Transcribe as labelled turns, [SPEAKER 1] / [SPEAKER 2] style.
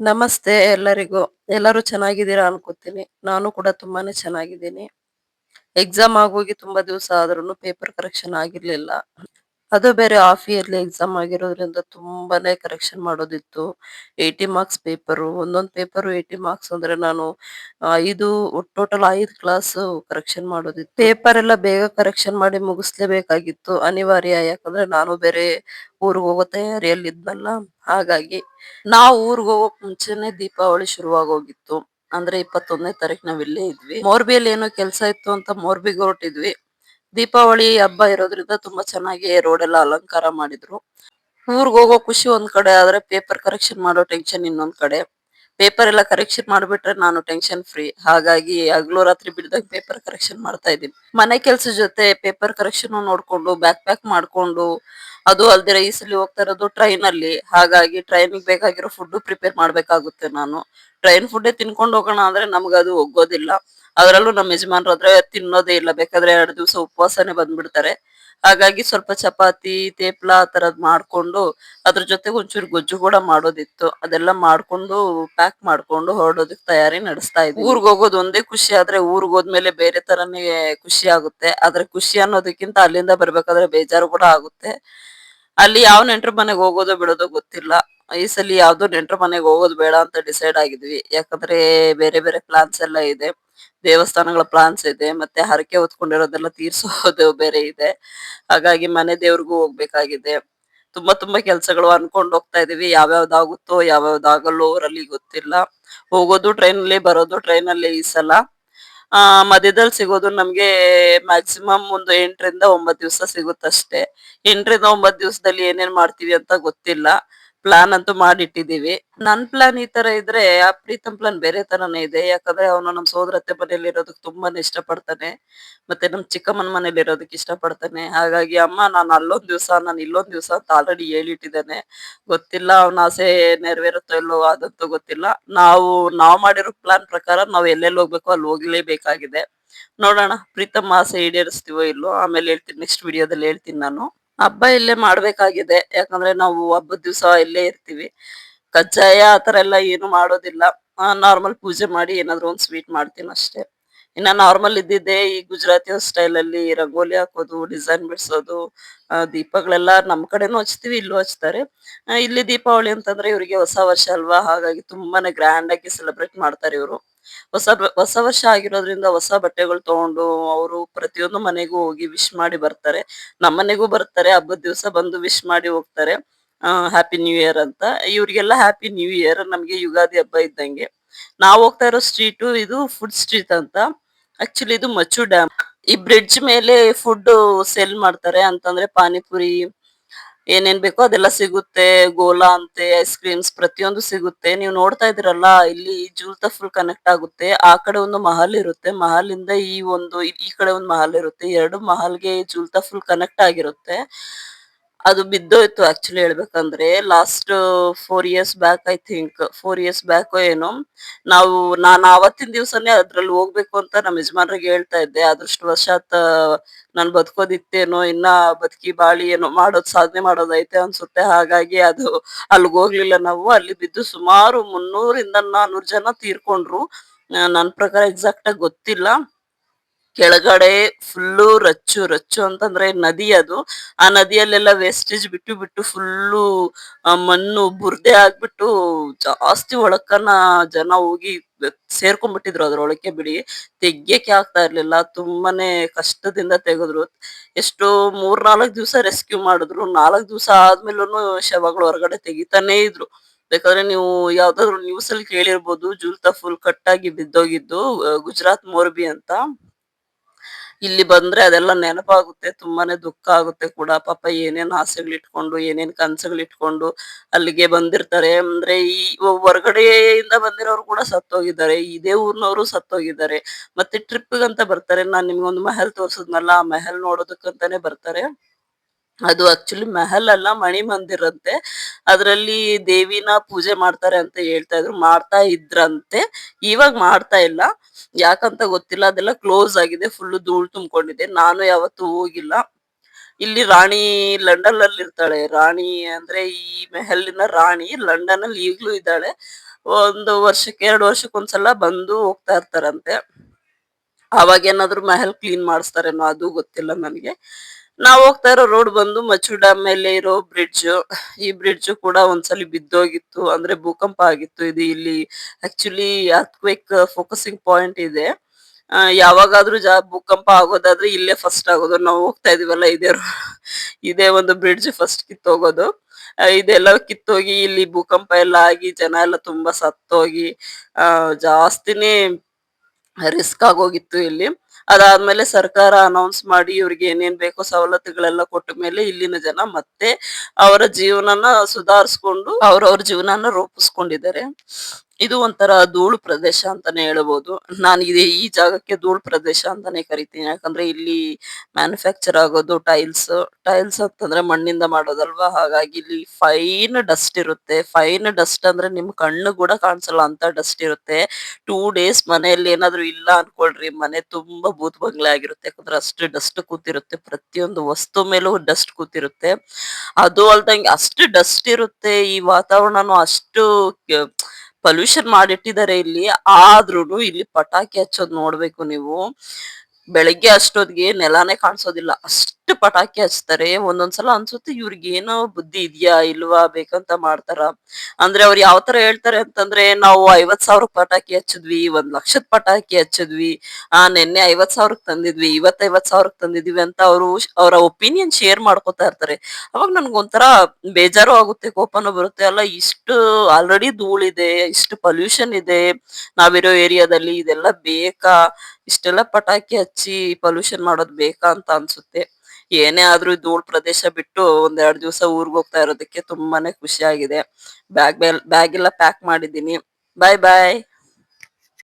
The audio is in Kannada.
[SPEAKER 1] ನಮಸ್ತೆ ಎಲ್ಲರಿಗೂ. ಎಲ್ಲರೂ ಚೆನ್ನಾಗಿದ್ದೀರಾ ಅನ್ಕೋತೀನಿ. ನಾನು ಕೂಡ ತುಂಬಾನೇ ಚೆನ್ನಾಗಿದ್ದೀನಿ. ಎಕ್ಸಾಮ್ ಆಗೋಗಿ ತುಂಬಾ ದಿವಸ ಆದ್ರೂ ಪೇಪರ್ ಕರೆಕ್ಷನ್ ಆಗಿರ್ಲಿಲ್ಲ. ಅದು ಬೇರೆ ಹಾಫ್ ಇಯರ್ಲಿ ಎಕ್ಸಾಮ್ ಆಗಿರೋದ್ರಿಂದ ತುಂಬಾನೇ ಕರೆಕ್ಷನ್ ಮಾಡೋದಿತ್ತು. ಏಯ್ಟಿ ಮಾರ್ಕ್ಸ್ ಪೇಪರು ಒಂದೊಂದು ಪೇಪರ್ ಏಯ್ಟಿ ಮಾರ್ಕ್ಸ್ ಅಂದ್ರೆ ನಾನು ಐದು ಟೋಟಲ್ ಐದು ಕ್ಲಾಸ್ ಕರೆಕ್ಷನ್ ಮಾಡೋದಿತ್ತು. ಪೇಪರ್ ಎಲ್ಲ ಬೇಗ ಕರೆಕ್ಷನ್ ಮಾಡಿ ಮುಗಿಸ್ಲೇಬೇಕಾಗಿತ್ತು ಅನಿವಾರ್ಯ, ಯಾಕಂದ್ರೆ ನಾನು ಬೇರೆ ಊರಿಗೆ ಹೋಗೋ ತಯಾರಿಯಲ್ಲಿ ಇದ್ನಲ್ಲ ಹಾಗಾಗಿ ನಾವು ಊರಿಗೆ ಹೋಗೋಕ್ ಮುಂಚೆನೆ ದೀಪಾವಳಿ ಶುರುವಾಗೋಗಿತ್ತು. ಅಂದ್ರೆ ಇಪ್ಪತ್ತೊಂದನೇ ತಾರೀಕು ನಾವ್ ಇಲ್ಲೇ ಇದ್ವಿ ಮೋರ್ಬಿಯಲ್ಲಿ ಏನೋ ಕೆಲಸ ಇತ್ತು ಅಂತ ಮೋರ್ಬಿಗೆ ಹೊರಟಿದ್ವಿ. ದೀಪಾವಳಿ ಹಬ್ಬ ಇರೋದ್ರಿಂದ ತುಂಬಾ ಚೆನ್ನಾಗಿ ರೋಡ್ ಎಲ್ಲ ಅಲಂಕಾರ ಮಾಡಿದ್ರು. ಊರ್ಗ್ ಹೋಗೋ ಖುಷಿ ಒಂದ್ ಕಡೆ, ಆದ್ರೆ ಪೇಪರ್ ಕರೆಕ್ಷನ್ ಮಾಡೋ ಟೆನ್ಷನ್ ಇನ್ನೊಂದ್ ಕಡೆ. ಪೇಪರ್ ಎಲ್ಲ ಕರೆಕ್ಷನ್ ಮಾಡ್ಬಿಟ್ರೆ ನಾನು ಟೆನ್ಷನ್ ಫ್ರೀ ಹಾಗಾಗಿ ಹಗಲು ರಾತ್ರಿ ಬಿಡ್ದಾಗ ಪೇಪರ್ ಕರೆಕ್ಷನ್ ಮಾಡ್ತಾ ಇದ್ದೀನಿ. ಮನೆ ಕೆಲ್ಸ ಜೊತೆ ಪೇಪರ್ ಕರೆಕ್ಷನ್ ನೋಡ್ಕೊಂಡು ಬ್ಯಾಕ್ ಪ್ಯಾಕ್ ಮಾಡ್ಕೊಂಡು, ಅದು ಅಲ್ದಿರ ಈ ಸಲ ಹೋಗ್ತಾ ಇರೋದು ಟ್ರೈನ್ ಅಲ್ಲಿ. ಹಾಗಾಗಿ ಟ್ರೈನ್ ಬೇಕಾಗಿರೋ ಫುಡ್ ಪ್ರಿಪೇರ್ ಮಾಡ್ಬೇಕಾಗುತ್ತೆ ನಾನು. ಟ್ರೈನ್ ಫುಡ್ ತಿನ್ಕೊಂಡು ಹೋಗೋಣ ಅಂದ್ರೆ ನಮ್ಗೆ ಅದು ಒಗ್ಗೋದಿಲ್ಲ. ಅದ್ರಲ್ಲೂ ನಮ್ಮ ಯಜಮಾನ್ರು ಆದ್ರೆ ತಿನ್ನೋದೇ ಇಲ್ಲ, ಬೇಕಾದ್ರೆ ಎರಡು ದಿವಸ ಉಪವಾಸನೆ ಬಂದ್ಬಿಡ್ತಾರೆ. ಹಾಗಾಗಿ ಸ್ವಲ್ಪ ಚಪಾತಿ, ತೇಪ್ಲ ಆ ತರದ್ ಮಾಡ್ಕೊಂಡು ಅದ್ರ ಜೊತೆಗೆ ಒಂಚೂರು ಗೊಜ್ಜು ಕೂಡ ಮಾಡೋದಿತ್ತು. ಅದೆಲ್ಲ ಮಾಡ್ಕೊಂಡು ಪ್ಯಾಕ್ ಮಾಡ್ಕೊಂಡು ಹೊರಡೋದಕ್ಕೆ ತಯಾರಿ ನಡೆಸ್ತಾ ಇದ್ವಿ. ಊರ್ಗ್ ಹೋಗೋದು ಒಂದೇ ಖುಷಿ ಆದ್ರೆ ಊರ್ಗ್ ಹೋದ್ಮೇಲೆ ಬೇರೆ ತರನೇ ಖುಷಿ ಆಗುತ್ತೆ. ಆದ್ರೆ ಖುಷಿ ಅನ್ನೋದಕ್ಕಿಂತ ಅಲ್ಲಿಂದ ಬರ್ಬೇಕಾದ್ರೆ ಬೇಜಾರು ಕೂಡ ಆಗುತ್ತೆ. ಅಲ್ಲಿ ಯಾವ ನೆಂಟ್ರ ಮನೆಗೆ ಹೋಗೋದೋ ಬಿಡೋದೋ ಗೊತ್ತಿಲ್ಲ. ಈ ಸಲ ಯಾವ್ದು ನೆಂಟ್ರ ಮನೆಗೆ ಹೋಗೋದು ಬೇಡ ಅಂತ ಡಿಸೈಡ್ ಆಗಿದ್ವಿ. ಯಾಕಂದ್ರೆ ಬೇರೆ ಬೇರೆ ಪ್ಲಾನ್ಸ್ ಎಲ್ಲ ಇದೆ. ದೇವಸ್ಥಾನಗಳ ಪ್ಲಾನ್ಸ್ ಇದೆ, ಮತ್ತೆ ಹರಕೆ ಹೊತ್ಕೊಂಡಿರೋದೆಲ್ಲ ತೀರ್ಸೋದು ಬೇರೆ ಇದೆ. ಹಾಗಾಗಿ ಮನೆ ದೇವ್ರಿಗೂ ಹೋಗ್ಬೇಕಾಗಿದೆ. ತುಂಬಾ ತುಂಬಾ ಕೆಲ್ಸಗಳು ಅನ್ಕೊಂಡ್ ಹೋಗ್ತಾ ಇದೀವಿ. ಯಾವ್ಯಾವ್ದಾಗುತ್ತೋ, ಯಾವ್ಯಾವ್ದಾಗಲ್ಲೋ ಅವರಲ್ಲಿ ಗೊತ್ತಿಲ್ಲ. ಹೋಗೋದು ಟ್ರೈನ್ ಅಲ್ಲಿ ಬರೋದು ಟ್ರೈನ್ ಅಲ್ಲಿ ಈ ಸಲ. ಆ, ಮಧ್ಯದಲ್ಲಿ ಸಿಗೋದು ನಮ್ಗೆ ಮ್ಯಾಕ್ಸಿಮಮ್ ಒಂದು ಎಂಟರಿಂದ ಒಂಬತ್ತು ದಿವಸ ಸಿಗುತ್ತಷ್ಟೇ. ಎಂಟರಿಂದ ಒಂಬತ್ತು ದಿವಸದಲ್ಲಿ ಏನೇನ್ ಮಾಡ್ತೀವಿ ಅಂತ ಗೊತ್ತಿಲ್ಲ. ಪ್ಲಾನ್ ಅಂತೂ ಮಾಡಿಟ್ಟಿದೀವಿ ನನ್ ಪ್ಲಾನ್ ಈ ತರ ಇದ್ರೆ, ಆ ಪ್ರೀತಮ್ ಪ್ಲಾನ್ ಬೇರೆ ತರನೇ ಇದೆ. ಯಾಕಂದ್ರೆ ಅವನು ನಮ್ ಸೋದರತ್ತೆ ಮನೇಲಿ ಇರೋದಕ್ಕೆ ತುಂಬಾನೇ ಇಷ್ಟ ಪಡ್ತಾನೆ ಮತ್ತೆ ನಮ್ ಚಿಕ್ಕಮ್ಮನ ಮನೇಲಿ ಇರೋದಕ್ಕೆ ಇಷ್ಟ ಪಡ್ತಾನೆ ಹಾಗಾಗಿ ಅಮ್ಮ, ನಾನು ಅಲ್ಲೊಂದ್ ದಿವಸ, ನಾನು ಇಲ್ಲೊಂದ್ ದಿವ್ಸ ಅಂತ ಆಲ್ರೆಡಿ ಹೇಳಿಟ್ಟಿದ್ದೇನೆ. ಗೊತ್ತಿಲ್ಲ ಅವನ ಆಸೆ ನೆರವೇರುತ್ತೋ ಇಲ್ಲೋ ಅದಂತೂ ಗೊತ್ತಿಲ್ಲ. ನಾವು, ನಾವ್ ಮಾಡಿರೋ ಪ್ಲಾನ್ ಪ್ರಕಾರ ನಾವ್ ಎಲ್ಲೆಲ್ಲಿ ಹೋಗ್ಬೇಕು ಅಲ್ಲಿ ಹೋಗ್ಲೇಬೇಕಾಗಿದೆ. ನೋಡೋಣ, ಪ್ರೀತಮ್ ಆಸೆ ಈಡೇರಿಸ್ತೀವೋ ಇಲ್ಲೋ ಆಮೇಲೆ ಹೇಳ್ತೀನಿ ನೆಕ್ಸ್ಟ್ ವಿಡಿಯೋದಲ್ಲಿ ಹೇಳ್ತೀನಿ ನಾನು. ಹಬ್ಬ ಇಲ್ಲೇ ಮಾಡ್ಬೇಕಾಗಿದೆ. ಯಾಕಂದ್ರೆ ನಾವು ಹಬ್ಬದ ದಿವಸ ಇಲ್ಲೇ ಇರ್ತೀವಿ. ಕಜ್ಜಾಯ ಆತರ ಎಲ್ಲ ಏನು ಮಾಡೋದಿಲ್ಲ. ನಾರ್ಮಲ್ ಪೂಜೆ ಮಾಡಿ ಏನಾದ್ರು ಒಂದ್ ಸ್ವೀಟ್ ಮಾಡ್ತೀನಿ ಅಷ್ಟೇ. ಇನ್ನ ನಾರ್ಮಲ್ ಇದ್ದಿದ್ದೆ ಈ ಗುಜರಾತಿ ಸ್ಟೈಲ್ ಅಲ್ಲಿ ರಂಗೋಲಿ ಹಾಕೋದು ಡಿಸೈನ್ ಬಿಡಿಸೋದು ದೀಪಗಳೆಲ್ಲ ನಮ್ ಕಡೆನೂ ಹಚ್ತೀವಿ, ಇಲ್ಲೂ ಹಚ್ತಾರೆ. ಇಲ್ಲಿ ದೀಪಾವಳಿ ಅಂತಂದ್ರೆ ಇವರಿಗೆ ಹೊಸ ವರ್ಷ ಅಲ್ವಾ? ಹಾಗಾಗಿ ತುಂಬಾನೇ ಗ್ರ್ಯಾಂಡ್ ಆಗಿ ಸೆಲೆಬ್ರೇಟ್ ಮಾಡ್ತಾರೆ ಇವರು. ಹೊಸ ಹೊಸ ವರ್ಷ ಆಗಿರೋದ್ರಿಂದ ಹೊಸ ಬಟ್ಟೆಗಳು ತಗೊಂಡು ಅವರು ಪ್ರತಿಯೊಂದು ಮನೆಗೂ ಹೋಗಿ ವಿಶ್ ಮಾಡಿ ಬರ್ತಾರೆ. ನಮ್ಮ ಮನೆಗೂ ಬರ್ತಾರೆ, ಹಬ್ಬದ ದಿವಸ ಬಂದು ವಿಶ್ ಮಾಡಿ ಹೋಗ್ತಾರೆ. ಹ್ಯಾಪಿ ನ್ಯೂ ಇಯರ್ ಅಂತ. ಇವ್ರಿಗೆಲ್ಲ ಹ್ಯಾಪಿ ನ್ಯೂ ಇಯರ್ ನಮಗೆ ಯುಗಾದಿ ಹಬ್ಬ ಇದ್ದಂಗೆ. ನಾವ್ ಹೋಗ್ತಾ ಇರೋ ಸ್ಟ್ರೀಟ್ ಇದು ಫುಡ್ ಸ್ಟ್ರೀಟ್ ಅಂತ. ಆಕ್ಚುಲಿ ಇದು ಮಚ್ಚು ಡ್ಯಾಮ್ ಈ ಬ್ರಿಡ್ಜ್ ಮೇಲೆ ಫುಡ್ ಸೇಲ್ ಮಾಡ್ತಾರೆ ಅಂತಂದ್ರೆ ಪಾನಿಪುರಿ ಏನೇನ್ ಬೇಕೋ ಅದೆಲ್ಲ ಸಿಗುತ್ತೆ. ಗೋಲಾ ಅಂತೆ ಐಸ್ ಕ್ರೀಮ್ಸ್ ಪ್ರತಿಯೊಂದು ಸಿಗುತ್ತೆ. ನೀವು ನೋಡ್ತಾ ಇದೀರಲ್ಲ ಇಲ್ಲಿ ಜೂಲ್ತಾ ಫುಲ್ ಕನೆಕ್ಟ್ ಆಗುತ್ತೆ. ಆ ಕಡೆ ಒಂದು ಮಹಲ್ ಇರುತ್ತೆ. ಮಹಲ್ ಇಂದ ಈ ಒಂದು, ಈ ಕಡೆ ಒಂದು ಮಹಲ್ ಇರುತ್ತೆ. ಎರಡು ಮಹಲ್ಗೆ ಜೂಲ್ತಾ ಫುಲ್ ಕನೆಕ್ಟ್ ಆಗಿರುತ್ತೆ. ಅದು ಬಿದ್ದೋಯ್ತು ಆಕ್ಚುಲಿ ಹೇಳ್ಬೇಕಂದ್ರೆ. Last four years back I think four years back ಏನೋ. ನಾವು, ನಾನು ಆವತ್ತಿನ ದಿವಸನೇ ಅದ್ರಲ್ಲಿ ಹೋಗ್ಬೇಕು ಅಂತ ನಮ್ಮ ಯಜಮಾನ್ರಿಗೆ ಹೇಳ್ತಾ ಇದ್ದೆ. ಅದೃಷ್ಟವಶಾತ್ ನಾನು ಬದುಕೋದಿತ್ತೇನೋ, ಇನ್ನ ಬದುಕಿ ಬಾಳಿ ಏನೋ ಮಾಡೋದ್ ಸಾಧನೆ ಮಾಡೋದೈತೆ ಅನ್ಸುತ್ತೆ. ಹಾಗಾಗಿ ಅದು ಅಲ್ಲಿಗೆ ಹೋಗ್ಲಿಲ್ಲ ನಾವು. ಅಲ್ಲಿ ಬಿದ್ದು ಸುಮಾರು ಮುನ್ನೂರಿಂದ ನಾನೂರು ಜನ ತೀರ್ಕೊಂಡ್ರು. ನನ್ನ ನನ್ ಪ್ರಕಾರ ಎಕ್ಸಾಕ್ಟ್ ಆಗಿ ಗೊತ್ತಿಲ್ಲ. ಕೆಳಗಡೆ ಫುಲ್ಲು ರಚ್ಚು ರಚ್ಚು ಅಂತಂದ್ರೆ ನದಿ ಅದು. ಆ ನದಿಯಲ್ಲೆಲ್ಲ ವೇಸ್ಟೇಜ್ ಬಿಟ್ಟು ಬಿಟ್ಟು ಫುಲ್ಲು ಮಣ್ಣು ಬುರ್ದೆ ಆಗ್ಬಿಟ್ಟು ಜಾಸ್ತಿ ಒಳಕನ್ನ ಜನ ಹೋಗಿ ಸೇರ್ಕೊಂಡ್ಬಿಟ್ಟಿದ್ರು ಅದ್ರೊಳಕ್ಕೆ ಬಿಡಿ. ತೆಗ್ಯಕ್ಕೆ ಆಗ್ತಾ ಇರ್ಲಿಲ್ಲ. ತುಂಬಾನೇ ಕಷ್ಟದಿಂದ ತೆಗೆದ್ರು. ಎಷ್ಟೋ ಮೂರ್ ನಾಲ್ಕು ದಿವಸ ರೆಸ್ಕ್ಯೂ ಮಾಡಿದ್ರು. ನಾಲ್ಕು ದಿವಸ ಆದ್ಮೇಲೂ ಶವಗಳು ಹೊರಗಡೆ ತೆಗಿತಾನೆ ಇದ್ರು. ಬೇಕಾದ್ರೆ ನೀವು ಯಾವ್ದಾದ್ರು ನ್ಯೂಸ್ ಅಲ್ಲಿ ಕೇಳಿರ್ಬೋದು. ಜೂಲ್ತಾ ಫುಲ್ ಕಟ್ಟಾಗಿ ಬಿದ್ದೋಗಿದ್ದು ಆ, ಗುಜರಾತ್ ಮೋರ್ಬಿ ಅಂತ. ಇಲ್ಲಿ ಬಂದ್ರೆ ಅದೆಲ್ಲ ನೆನಪಾಗುತ್ತೆ, ತುಂಬಾನೇ ದುಃಖ ಆಗುತ್ತೆ ಕೂಡ. ಪಾಪ ಏನೇನ್ ಆಸೆಗಳು ಇಟ್ಕೊಂಡು ಏನೇನ್ ಕನ್ಸುಗಳು ಇಟ್ಕೊಂಡು ಅಲ್ಲಿಗೆ ಬಂದಿರ್ತಾರೆ. ಅಂದ್ರೆ ಈ ಹೊರಗಡೆಯಿಂದ ಬಂದಿರೋರು ಕೂಡ ಸತ್ತೋಗಿದ್ದಾರೆ. ಇದೇ ಊರ್ನವರು ಸತ್ತೋಗಿದ್ದಾರೆ. ಮತ್ತೆ ಟ್ರಿಪ್ ಅಂತ ಬರ್ತಾರೆ. ನಾನ್ ನಿಮ್ಗೊಂದು ಮಹಲ್ ತೋರ್ಸದ್ನಲ್ಲ, ಆ ಮಹಲ್ ನೋಡೋದಕ್ಕಂತಾನೆ ಬರ್ತಾರೆ. ಅದು ಆಕ್ಚುಲಿ ಮೆಹಲ್ ಅಲ್ಲ ಮಣಿ ಮಂದಿರ್ ಅಂತೆ ಅದ್ರಲ್ಲಿ ದೇವಿನ ಪೂಜೆ ಮಾಡ್ತಾರೆ ಅಂತ ಹೇಳ್ತಾ ಇದ್ರು, ಮಾಡ್ತಾ ಇದ್ರಂತೆ. ಇವಾಗ ಮಾಡ್ತಾ ಇಲ್ಲ. ಯಾಕಂತ ಗೊತ್ತಿಲ್ಲ, ಅದೆಲ್ಲ ಕ್ಲೋಸ್ ಆಗಿದೆ ಫುಲ್ ಧೂಳ್ ತುಂಬಿಕೊಂಡಿದೆ. ನಾನು ಯಾವತ್ತೂ ಹೋಗಿಲ್ಲ. ಇಲ್ಲಿ ರಾಣಿ ಲಂಡನ್ ಅಲ್ಲಿ ಇರ್ತಾಳೆ ರಾಣಿ ಅಂದ್ರೆ ಈ ಮೆಹಲಿನ ರಾಣಿ ಲಂಡನ್ ಅಲ್ಲಿ ಈಗ್ಲೂ ಇದ್ದಾಳೆ. ಒಂದು ವರ್ಷಕ್ಕೆ, ಎರಡು ವರ್ಷಕ್ಕೆ ಒಂದ್ಸಲ ಬಂದು ಹೋಗ್ತಾ ಇರ್ತಾರಂತೆ. ಅವಾಗ ಏನಾದ್ರು ಮಹಲ್ ಕ್ಲೀನ್ ಮಾಡಿಸ್ತಾರೇನೋ ಅದು ಗೊತ್ತಿಲ್ಲ ನನಗೆ. ನಾವು ಹೋಗ್ತಾ ಇರೋ ರೋಡ್ ಬಂದು ಮಚ್ಚು ಡ್ಯಾಮ್ ಮೇಲೆ ಇರೋ ಬ್ರಿಡ್ಜ್ ಈ ಬ್ರಿಡ್ಜ್ ಕೂಡ ಒಂದ್ಸಲಿ ಬಿದ್ದೋಗಿತ್ತು, ಅಂದ್ರೆ ಭೂಕಂಪ ಆಗಿತ್ತು. ಇದು ಇಲ್ಲಿ ಆಕ್ಚುಲಿ ಅರ್ಥಕ್ವೇಕ್ ಫೋಕಸಿಂಗ್ ಪಾಯಿಂಟ್ ಇದೆ. ಯಾವಾಗಾದ್ರೂ ಜಾ ಭೂಕಂಪ ಆಗೋದಾದ್ರೆ ಇಲ್ಲೇ ಫಸ್ಟ್ ಆಗೋದು. ನಾವು ಹೋಗ್ತಾ ಇದೀವಲ್ಲ, ಇದೇ ಇದೇ ಒಂದು ಬ್ರಿಡ್ಜ್ ಫಸ್ಟ್ ಕಿತ್ತೋಗೋದು. ಇದೆಲ್ಲ ಕಿತ್ತೋಗಿ ಇಲ್ಲಿ ಭೂಕಂಪ ಎಲ್ಲ ಆಗಿ ಜನ ಎಲ್ಲ ತುಂಬಾ ಸತ್ತೋಗಿ, ಆ, ಜಾಸ್ತಿನೇ ರಿಸ್ಕ್ ಆಗೋಗಿತ್ತು ಇಲ್ಲಿ. ಅದಾದ್ಮೇಲೆ ಸರ್ಕಾರ ಅನೌನ್ಸ್ ಮಾಡಿ ಇವ್ರಿಗೆ ಏನೇನ್ ಬೇಕೋ ಸವಲತ್ತುಗಳೆಲ್ಲ ಕೊಟ್ಟ ಮೇಲೆ ಇಲ್ಲಿನ ಜನ ಮತ್ತೆ ಅವರ ಜೀವನನ ಸುಧಾರಿಸ್ಕೊಂಡು ಅವ್ರವ್ರ ಜೀವನನ ರೂಪಿಸ್ಕೊಂಡಿದ್ದಾರೆ. ಇದು ಒಂಥರ ಧೂಳು ಪ್ರದೇಶ ಅಂತಾನೆ ಹೇಳಬಹುದು ನಾನು ಇದೆ ಈ ಜಾಗಕ್ಕೆ ಧೂಳು ಪ್ರದೇಶ ಅಂತಾನೆ ಕರಿತೀನಿ. ಯಾಕಂದ್ರೆ ಇಲ್ಲಿ ಮ್ಯಾನುಫ್ಯಾಕ್ಚರ್ ಆಗೋದು ಟೈಲ್ಸ್ ಟೈಲ್ಸ್ ಅಂತಂದ್ರೆ ಮಣ್ಣಿಂದ ಮಾಡೋದಲ್ವಾ? ಹಾಗಾಗಿ ಇಲ್ಲಿ ಫೈನ್ ಡಸ್ಟ್ ಇರುತ್ತೆ. ಫೈನ್ ಡಸ್ಟ್ ಅಂದ್ರೆ ನಿಮ್ ಕಣ್ಣು ಕೂಡ ಕಾಣಿಸಲ್ಲ ಅಂತ ಡಸ್ಟ್ ಇರುತ್ತೆ. ಟೂ ಡೇಸ್ ಮನೆಯಲ್ಲಿ ಏನಾದ್ರು ಇಲ್ಲ ಅನ್ಕೊಳ್ರಿ. ಮನೆ ತುಂಬಾ ಭೂತ್ ಬಂಗ್ಲೆ ಆಗಿರುತ್ತೆ. ಯಾಕಂದ್ರೆ ಅಷ್ಟು ಡಸ್ಟ್ ಕೂತಿರುತ್ತೆ. ಪ್ರತಿಯೊಂದು ವಸ್ತು ಮೇಲೂ ಡಸ್ಟ್ ಕೂತಿರುತ್ತೆ. ಅದು ಅಲ್ದಂಗೆ ಅಷ್ಟು ಡಸ್ಟ್ ಇರುತ್ತೆ. ಈ ವಾತಾವರಣನು ಅಷ್ಟು ಪೊಲ್ಯೂಷನ್ ಮಾಡಿಟ್ಟಿದ್ದಾರೆ ಇಲ್ಲಿ ಆದ್ರೂನು ಇಲ್ಲಿ ಪಟಾಕಿ ಹಚ್ಚೋದ್ ನೋಡ್ಬೇಕು ನೀವು. ಬೆಳಿಗ್ಗೆ ಅಷ್ಟೊತ್ತಿಗೆ ನೆಲಾನೇ ಕಾಣಿಸೋದಿಲ್ಲ ಅಷ್ಟು ಪಟಾಕಿ ಹಚ್ತಾರೆ, ಒಂದೊಂದ್ಸಲ ಅನ್ಸುತ್ತೆ ಇವ್ರಿಗೆ ಏನೋ ಬುದ್ಧಿ ಇದೆಯಾ, ಇಲ್ವಾ, ಬೇಕಂತ ಮಾಡ್ತಾರ. ಅಂದ್ರೆ ಅವ್ರು ಯಾವ ತರ ಹೇಳ್ತಾರೆ ಅಂತಂದ್ರೆ, ನಾವು ಐವತ್ ಸಾವಿರ ಪಟಾಕಿ ಹಚ್ಚಿದ್ವಿ, ಒಂದ್ ಲಕ್ಷದ ಪಟಾಕಿ ಹಚ್ಚಿದ್ವಿ, ಆ, ನಿನ್ನೆ ಐವತ್ ಸಾವಿರಕ್ ತಂದಿದ್ವಿ ಇವತ್ ಐವತ್ ಸಾವಿರಕ್ ತಂದಿದ್ವಿ ಅಂತ ಅವರು ಅವರ ಒಪಿನಿಯನ್ ಶೇರ್ ಮಾಡ್ಕೊತಾ ಇರ್ತಾರೆ. ಅವಾಗ ನನ್ಗೊಂಥರ ಬೇಜಾರು ಆಗುತ್ತೆ, ಕೋಪನೂ ಬರುತ್ತೆ. ಅಲ್ಲ, ಇಷ್ಟು ಆಲ್ರೆಡಿ ಧೂಳಿದೆ ಇಷ್ಟು ಪೊಲ್ಯೂಷನ್ ಇದೆ, ನಾವಿರೋ ಏರಿಯಾದಲ್ಲಿ ಇದೆಲ್ಲ ಬೇಕಾ, ಇಷ್ಟೆಲ್ಲ ಪಟಾಕಿ ಹಚ್ಚಿ ಪೊಲ್ಯೂಷನ್ ಮಾಡೋದು ಬೇಕಾ ಅಂತ ಅನ್ಸುತ್ತೆ. ಏನೇ ಆದ್ರೂ ಧೂಳ್ ಪ್ರದೇಶ ಬಿಟ್ಟು ಒಂದ್ ಎರಡ್ ದಿವಸ ಊರ್ಗ್ ಹೋಗ್ತಾ ಇರೋದಕ್ಕೆ ತುಂಬಾನೇ ಖುಷಿ ಆಗಿದೆ. ಬ್ಯಾಗ್ ಬ್ಯಾಗ್ ಎಲ್ಲ ಪ್ಯಾಕ್ ಮಾಡಿದೀನಿ ಬಾಯ್ ಬಾಯ್